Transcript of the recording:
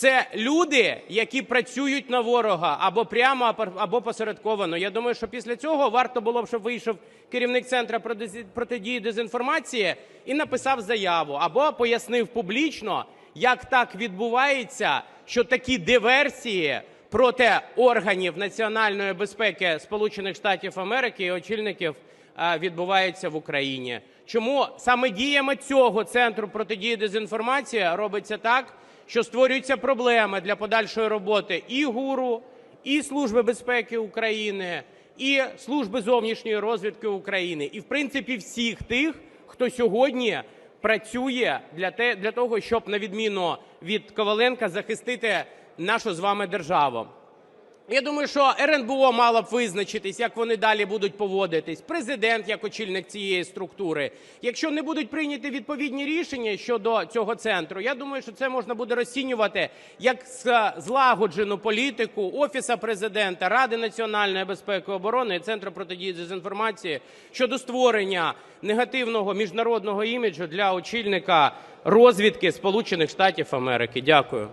Це люди, які працюють на ворога або прямо, або- посередковано. Я думаю, що після цього варто було б, щоб вийшов керівник центру проти- протидії дезінформації і написав заяву або пояснив публічно, як так відбувається, що такі диверсії проти органів національної безпеки Сполучених Штатів Америки і очільників е, відбуваються в Україні. Чому саме діями цього центру протидії дезінформації робиться так, що створюються проблеми для подальшої роботи і ГУРу, і Служби безпеки України, і Служби зовнішньої розвідки України, і в принципі всіх тих, хто сьогодні працює для, того, щоб на відміну від Коваленка захистити нашу з вами державу. Я думаю, що РНБО мало б визначитись, як вони далі будуть поводитись. Президент як очільник цієї структури. Якщо не будуть прийняті відповідні рішення щодо цього центру, я думаю, що це можна буде розцінювати як злагоджену політику Офіса президента, Ради національної безпеки і оборони і Центру протидії дезінформації щодо створення негативного міжнародного іміджу для очільника розвідки Сполучених Штатів Америки. Дякую.